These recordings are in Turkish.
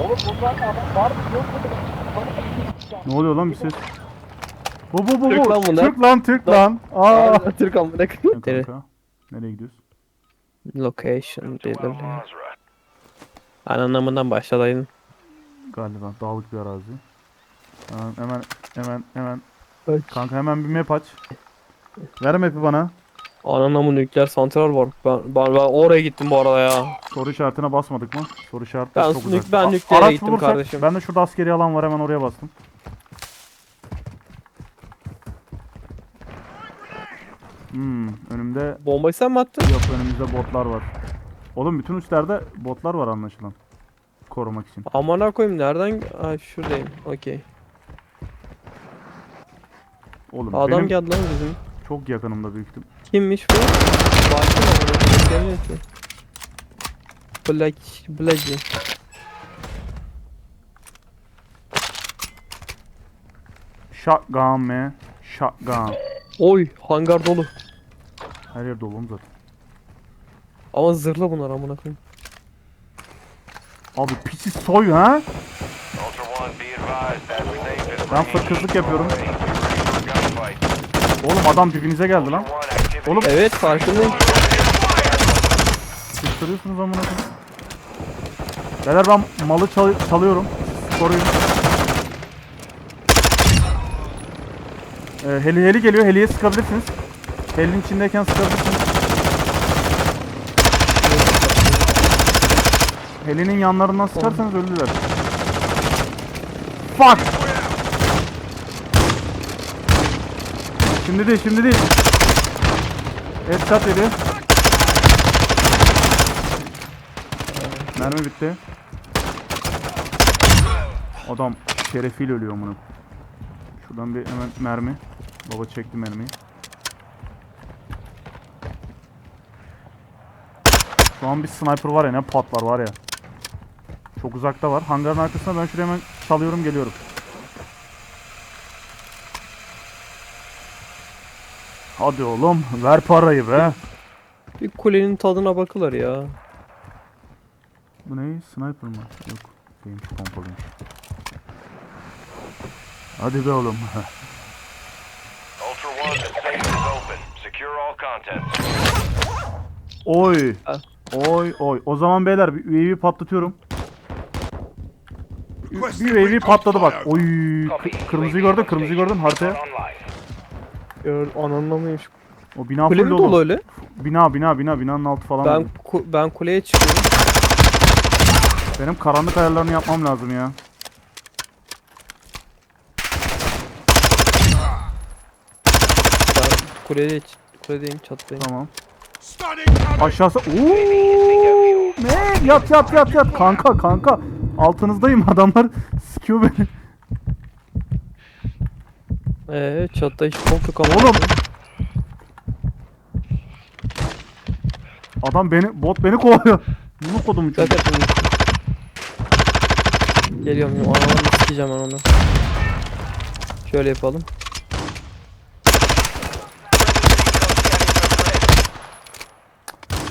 Oğlum bunlar adam var mı yok mu? Ne oluyor lan bir ses? Bu bu bu Türk bu. lan bunlar. Türk lan Türk lan. Aa. Türk amına Ne koyayım. Nereye gidiyoruz? Location belirli. Anlamından başladayım. Galiba dağlık bir arazi. Hemen hemen hemen hemen. Aç. Kanka hemen bir map aç. Ver map'i bana. Ananamı nükleer santral var. Ben, ben, ben oraya gittim bu arada ya. Soru işaretine basmadık mı? Soru işareti Ben çok nük- uzak. ben nükleere gittim bulursak- kardeşim. Ben de şurada askeri alan var hemen oraya bastım. Hmm, önümde Bombayı sen mi attın? yok önümüzde botlar var. Oğlum bütün üstlerde botlar var anlaşılan. Korumak için. Amına koyayım nereden? Ha şuradayım. Okey. Oğlum Adam benim geldi lan bizim. çok yakınımda büyüktüm. Kimmiş bu? Amına koyayım? Gelmiyor ki. Black, Black'i. Shotgun me. Shotgun. Oy hangar dolu. Her yer dolu oğlum zaten. Ama zırhlı bunlar amına koyayım. Abi piçi soy ha. Ben fırkızlık yapıyorum. Oğlum adam dibinize geldi lan. Oğlum Evet farkındayım. sıçtırıyorsunuz amına koyayım. Beyler ben malı çal- çalıyorum. Siz Koruyun. Ee, heli heli geliyor. Heliye sıkabilirsiniz. Helinin içindeyken sıkabilirsiniz. Helinin yanlarından sıkarsanız öldüler. Fuck! Şimdi değil, şimdi değil. Headshot yedi. Mermi bitti. Adam şerefiyle ölüyor bunu. Şuradan bir hemen mermi. Baba çekti mermiyi. Şu an bir sniper var ya ne patlar var ya. Çok uzakta var. Hangarın arkasına ben şuraya hemen salıyorum geliyorum. Hadi oğlum ver parayı be. Bir kulenin tadına bakılır ya. Bu ne? Sniper mı? Yok. Şeymiş pompalıymış. Hadi be oğlum. Ultra One, the safe is open. Secure all contents. Oy. Ah. Oy oy. O zaman beyler bir UAV patlatıyorum. Bir UAV patladı bak. Oy. kı- Kırmızıyı gördün, kırmızıyı gördün haritaya. Gör anlamıymış. O bina Kule full mi dolu. dolu öyle? Bina bina bina binanın altı falan. Ben ku- ben kuleye çıkıyorum. Benim karanlık ayarlarını yapmam lazım ya. Ben kuleye kuledeyim çattayım. Tamam. Aşağısı. Uuu. Ne? Yat yat yat yat. Kanka kanka. Altınızdayım adamlar. Sikiyor beni. Eee çatta hiç bok yok ama. Oğlum. Adam beni bot beni kovalıyor. Bunu kodum için. Et. Geliyorum. Analarını sikeceğim ben onu. Şöyle yapalım.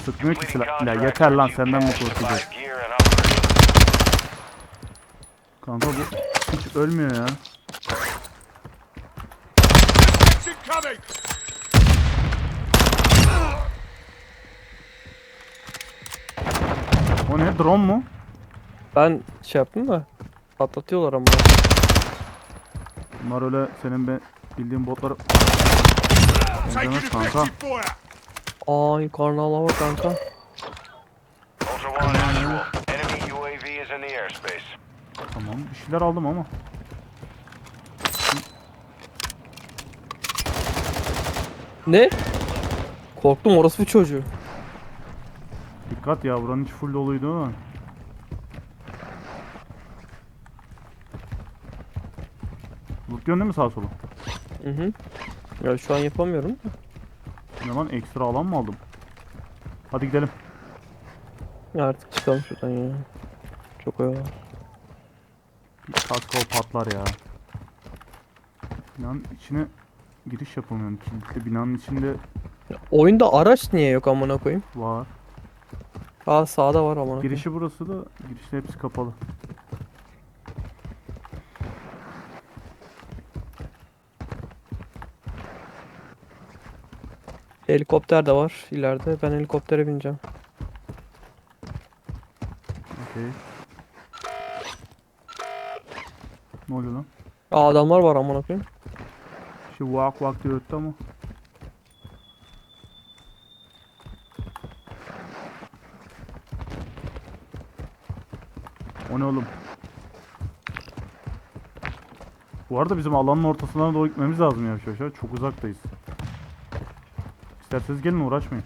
Sıkmıyor ki silah. Ya yeter lan senden mi korkacağız? Kanka bu hiç ölmüyor ya. O ne? Drone mu? Ben şey yaptım da patlatıyorlar ama. Bunlar öyle senin be bildiğin botları benzemez kanka. Ay karnala bak kanka. Ultra One, actual. Enemy UAV is in the airspace. Tamam bir şeyler aldım ama. Ne? Korktum orası bir çocuğu. Dikkat ya buranın içi full doluydu ama. Lootluyorsun değil mi sağa sola? Hı hı. Ya şu an yapamıyorum. Ne lan ekstra alan mı aldım? Hadi gidelim. Ya artık çıkalım şuradan ya. Çok oyalar. Bir kaskol patlar ya. Binanın içine giriş yapamıyorum. Kilitli binanın içinde Oyunda araç niye yok amına koyayım? var. Aa sağda var amına koyayım. Girişi burası da girişte hepsi kapalı. Helikopter de var ileride. Ben helikoptere bineceğim. Okey. Ne oluyor lan? Aa adamlar var amına koyayım. Şu vak vak diyor ama. O ne oğlum? Bu arada bizim alanın ortasına doğru gitmemiz lazım yavaş yavaş. Çok uzaktayız. İsterseniz gelin uğraşmayın.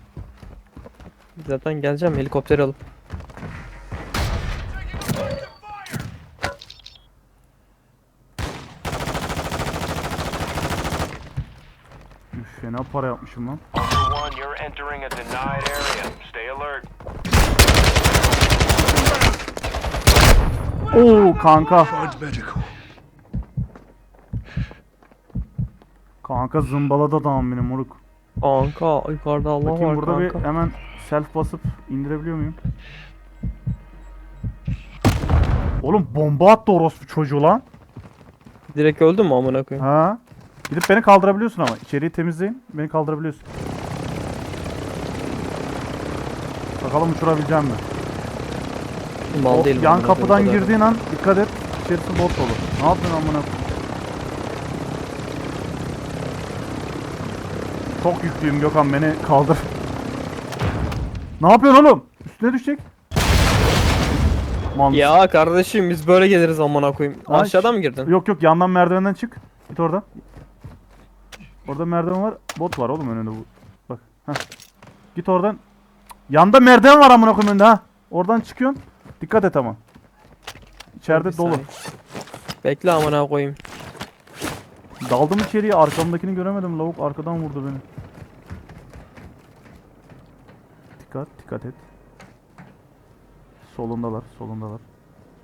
Zaten geleceğim helikopter alıp. Para yapmışım lan. Oo kanka. Kanka zımbaladı adam benim moruk. Kanka yukarıda Allah Bakayım var burada bir kanka. hemen self basıp indirebiliyor muyum? Oğlum bomba attı orospu çocuğu lan. Direkt öldün mü amına koyayım? Ha. Gidip beni kaldırabiliyorsun ama. İçeriği temizleyin. Beni kaldırabiliyorsun. Bakalım uçurabileceğim mi? Mal O değilim. yan kapıdan girdiğin an dikkat et. İçerisi bot dolu. Ne yapıyorsun amına? Çok yüklüyüm Gökhan beni kaldır. Ne yapıyorsun oğlum? Üstüne düşecek. Mısın? Ya kardeşim biz böyle geliriz amına koyayım. Ay, Aşağıdan mı girdin? Yok yok yandan merdivenden çık. Git oradan. Orada merdiven var. Bot var oğlum önünde bu. Bak. Heh. Git oradan. Yanda merdiven var amına koyayım önünde ha. Oradan çıkıyorsun. Dikkat et ama. İçeride Bir dolu. saniye. Bekle amına koyayım. Daldım içeriye arkamdakini göremedim. Lavuk arkadan vurdu beni. Dikkat dikkat et. Solundalar solundalar.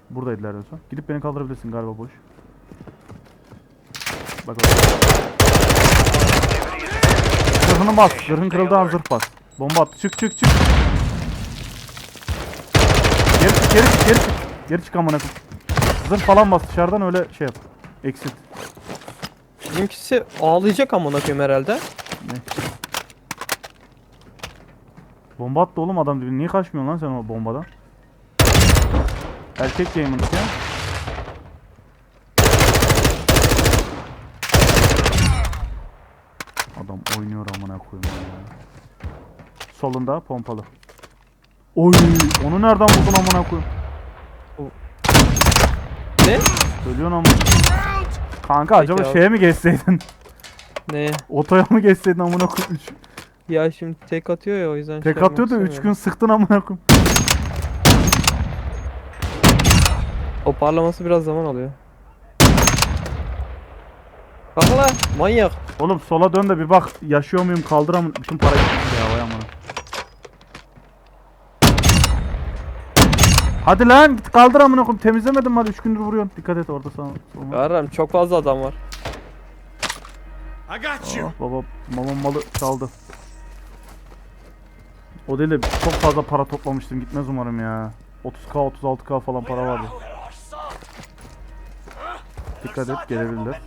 Buradaydılar en son. Gidip beni kaldırabilirsin galiba boş. Bak orada. Zırhını bas. Zırhın kırıldı an zırh bas. Bomba at. Çık çık çık. Geri çık geri çık geri çık. Geri çık amına koyayım. Zırh falan bas dışarıdan öyle şey yap. Exit. Bizimkisi ağlayacak amına koyayım herhalde. Ne? Bomba attı oğlum adam. Niye kaçmıyorsun lan sen o bombadan? Erkek gamer ya. Adam oynuyor amına koyayım ya. Solunda pompalı. Oy, onu nereden buldun amına koyayım? Ne? Söylüyorsun ama. Kanka Peki acaba abi. şeye mi geçseydin? Ne? Otoya mı geçseydin amına koyayım? Üç- Ya şimdi tek atıyor ya o yüzden Tek şey atıyor da yapmak 3 gün sıktın amına koyayım. O parlaması biraz zaman alıyor. Kalk lan manyak. Oğlum sola dön de bir bak yaşıyor muyum kaldıram bütün para gitti ya vay amına. Hadi lan git kaldır amına koyayım temizlemedin mi hadi 3 gündür vuruyorsun. Dikkat et orada sana. Yarram çok fazla adam var. I got you. Ah, baba babam malı çaldı. O değil de çok fazla para toplamıştım gitmez umarım ya. 30k 36k falan para vardı. Dikkat et gelebilirler.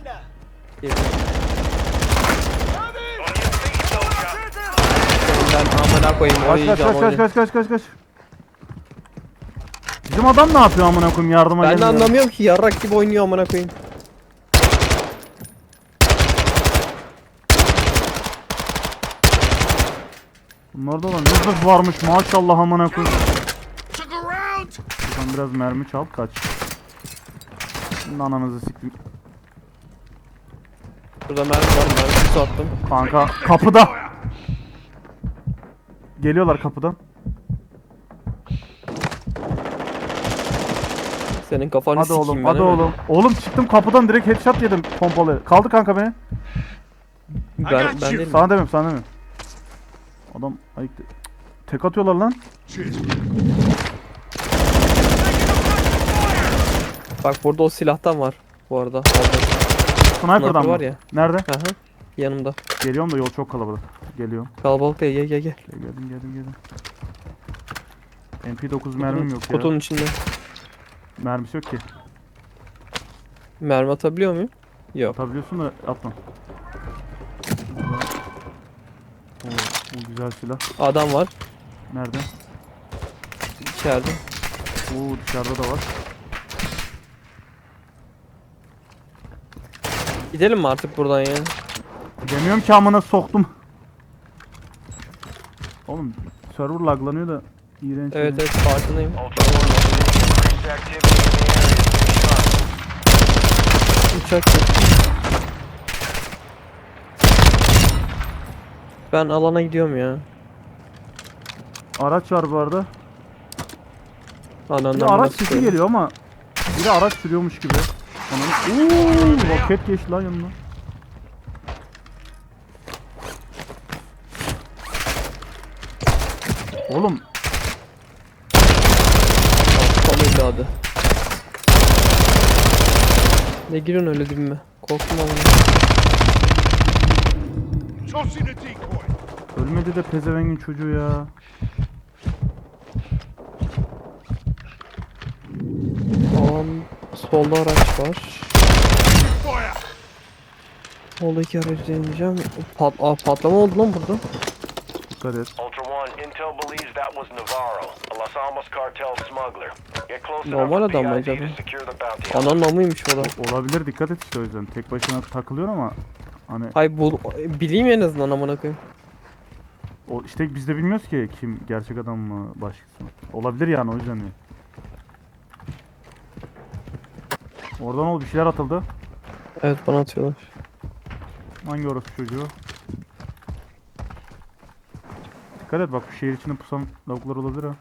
Ben amına koyayım Kaç kaç oynayacağım kaç kaç kaç kaç kaç kaç. Bizim adam ne yapıyor amına koyayım yardıma Ben de gelmiyor. anlamıyorum ki yarrak gibi oynuyor amına koyayım. Bunlarda da ne zırh varmış maşallah amına koyayım. Buradan biraz mermi çal kaç. Şimdi ananızı siktim. Burada mermi var mermi su attım. Kanka kapıda. Geliyorlar kapıdan. Senin kafanı Hadi sikeyim oğlum ben hadi hemen. oğlum. Oğlum çıktım kapıdan direkt headshot yedim pompalı. Kaldı kanka beni. Ben, ben değilim. Sana demiyorum sana demiyorum. Adam ayıktı. Tek atıyorlar lan. Bak burada o silahtan var bu arada. Sniper'dan Sniper mı? var ya. Nerede? Aha. Yanımda. Geliyorum da yol çok kalabalık. Geliyorum. Kalabalık değil gel gel gel. Gel- Geldim geldim geldim. MP9 mermim yok ya. Kutunun içinde. Mermisi yok ki. Mermi atabiliyor muyum? Yok. Atabiliyorsun da atma. Oo, Bu güzel silah. Adam var Nerede? içeride. Oo dışarıda da var. Gidelim mi artık buradan ya? Demiyorum ki amına soktum. Oğlum server laglanıyor da iğrenç. Evet evet farkındayım. Uçak. Ben alana gidiyorum ya. Araç var bu arada. Bir Alandan de araç sesi geliyor ama biri araç sürüyormuş gibi. Ananı- Oo, roket geçti lan yanına. Oğlum Tam evladı. Ne giriyorsun öyle dibime? Korktum ama. Tossing a decoy. ölmedi de pezevengin çocuğu ya. Tamam. Solda araç var. Soldaki aracı deneyeceğim. Pat Aa, patlama oldu lan burada. Dikkat et. Ultra One, intel believes that was Navarro, a Los Alamos cartel smuggler. Get close Normal adam mı acaba? Ananın amıymış o da. Olabilir dikkat et işte o yüzden. Tek başına takılıyor ama hani Hay bu bileyim en azından amına koyayım. o işte biz de bilmiyoruz ki kim gerçek adam mı başkası mı. Olabilir yani o yüzden diyor. Oradan ol bir şeyler atıldı. Evet bana atıyorlar. Hangi orası çocuğu? Dikkat et bak bu şehir içinde pusan lavuklar olabilir ha.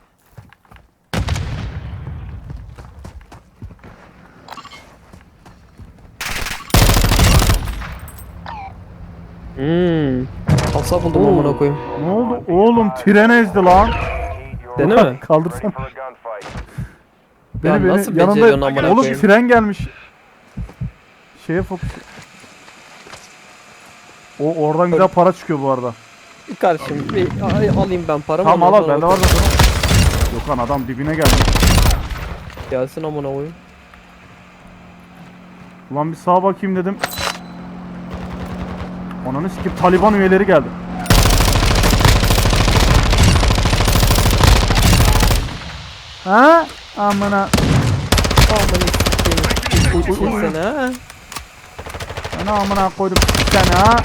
Hmm. Asa buldum amına koyayım. Ne oldu? Oğlum tren ezdi lan. Dene mi? Kaldırsana. Beni Ya beni nasıl yanında amına oğlum koyayım? tren gelmiş. Şeye fokus. O oradan güzel para çıkıyor bu arada. Kardeşim bir ay- alayım ben paramı. Tamam al al bende var bakarım. zaten. Yok lan adam dibine geldi. Gelsin amına koyayım. Ulan bir sağa bakayım dedim. Ananı sikip Taliban üyeleri geldi. Ha? Amına. Amına sikeyim. Kimsin ha? Ana amına koydum seni ha.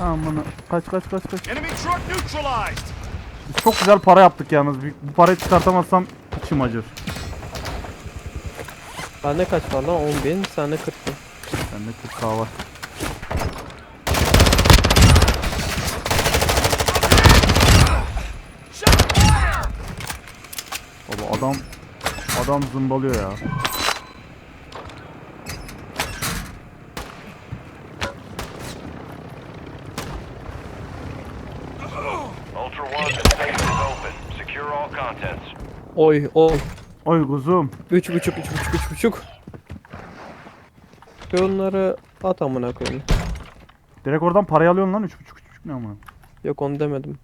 Amına. Kaç kaç kaç kaç. Enemy truck neutralized. Biz çok güzel para yaptık yalnız. Bir- Bu parayı çıkartamazsam içim acır. Bende kaç var lan? 10 bin. Sende 40 bin. Bende 40k var. Baba adam adam zımbalıyor ya. Ultra One, the safe is open. Secure all contents. Oy oy. Oy kuzum. Üç buçuk, üç buçuk, üç buçuk. Şunları at amına koyayım. Direkt oradan parayı alıyorsun lan 3.5 3.5 ne ama. Yok onu demedim.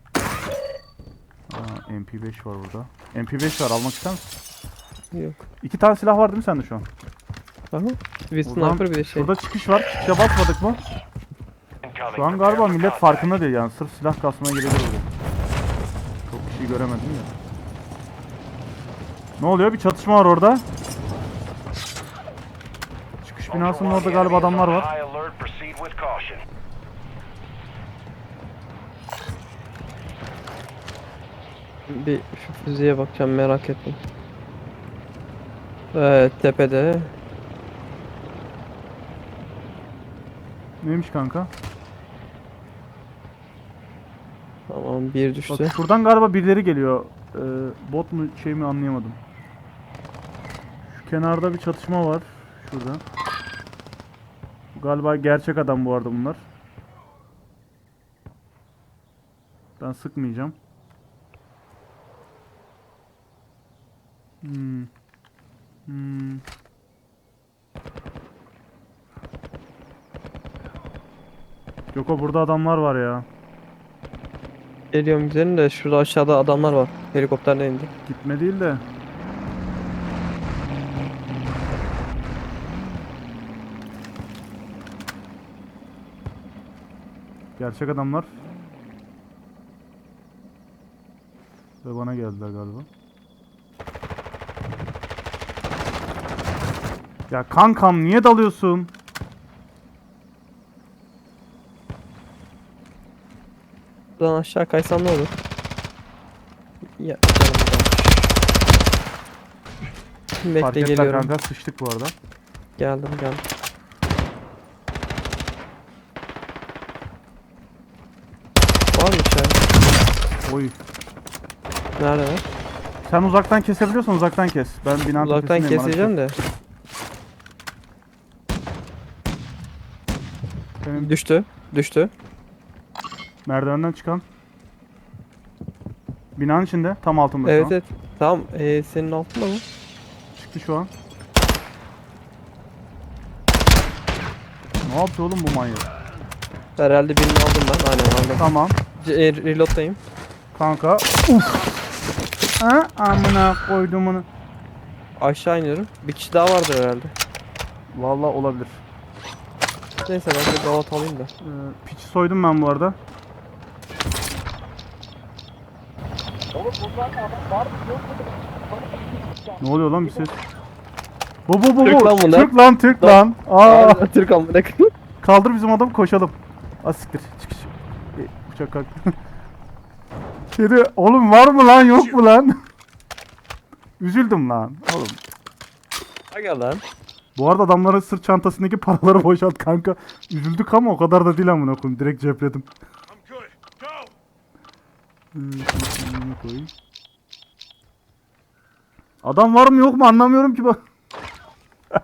Aa, MP5 var burada. MP5 var almak ister misin? Yok. İki tane silah var değil mi sende şu an? Aha. Bir sniper bir de şey. Şurada çıkış var. Çıkışa basmadık mı? Şu an galiba millet farkında değil yani sırf silah kasmaya girebilir burada. Çok bir şey göremedim ya. Ne oluyor? Bir çatışma var orada. Çıkış binasının orada galiba adamlar var. Bir şu füzeye bakacağım merak ettim. Evet tepede. Neymiş kanka? Tamam bir düştü. Bak şuradan galiba birileri geliyor. Ee, bot mu şey mi anlayamadım. Şu kenarda bir çatışma var. Şurada. Galiba gerçek adam bu arada bunlar. Ben sıkmayacağım. Hmm. Hmm. Yoko burada adamlar var ya. Geliyorum de şurada aşağıda adamlar var. Helikopterle indi. Gitme değil de. Gerçek adamlar. Ve bana geldiler galiba. Ya kankam niye dalıyorsun? Buradan aşağı kaysam ne olur? Ya. Fark Bekle ettiler geliyorum. kanka sıçtık bu arada. Geldim geldim. Var mı içeride? Oy. Nerede? Sen uzaktan kesebiliyorsan uzaktan kes. Ben binanın Uzaktan tepesindeyim, keseceğim de. kes. Benim Düştü. Düştü. merdivenden çıkan. Binanın içinde. Tam altında şu Evet an. evet. Tamam. Ee, senin altında mı? Çıktı şu an. Ne yapıyor oğlum bu manyak? Herhalde birini aldım ben. Aynen aldım. Tamam. C- e, reload'dayım. Kanka. Uf. Ha? Amına koydum onu. Aşağı iniyorum. Bir kişi daha vardır herhalde. Vallahi olabilir. Neyse ben bir gavat alayım da. Ee, piçi soydum ben bu arada. Ne oluyor lan bir ses? Bu bu bu Türk bu. lan bunlar. Türk lan Türk lan. Aa. Aa, Türk amına. Kaldır bizim adamı koşalım. Asiktir. Çıkış. E, uçak kalktı. Kedi oğlum var mı lan yok mu lan? Üzüldüm lan. Oğlum. Aga lan. Bu arada adamların sırt çantasındaki paraları boşalt kanka. Üzüldük ama o kadar da değil amına koyayım. Direkt cepledim. Adam var mı yok mu anlamıyorum ki bak.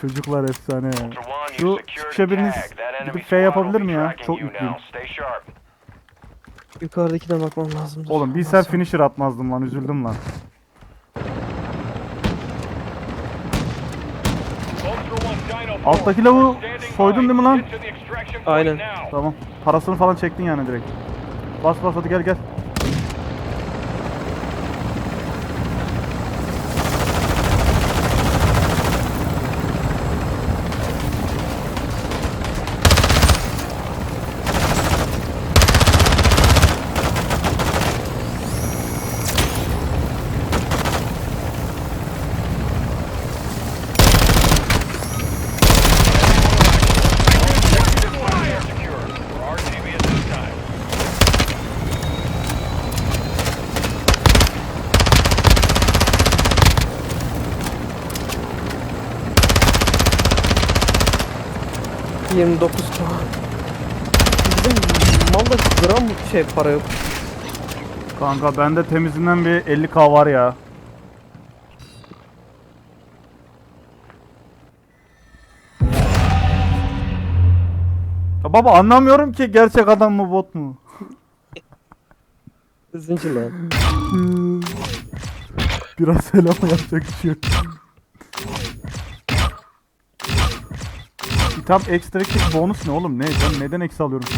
Çocuklar efsane ya. Şu çıkışa biriniz gidip F squad yapabilir mi ya? Çok mutluyum. Yukarıdakine bakmam lazım. Oğlum bir sen finisher atmazdım lan üzüldüm lan. Alttaki lavu soydun değil mi lan? Aynen. Tamam. Parasını falan çektin yani direkt. Bas bas hadi gel gel. 29 puan. Bizim malda gram şey para yok. Kanka bende temizinden bir 50k var ya. Ya baba anlamıyorum ki gerçek adam mı bot mu? Zincir lan. Biraz selam yapacak bir şey yok. Kitap ekstraktif bonus ne oğlum ne? Ben neden eksi alıyorum?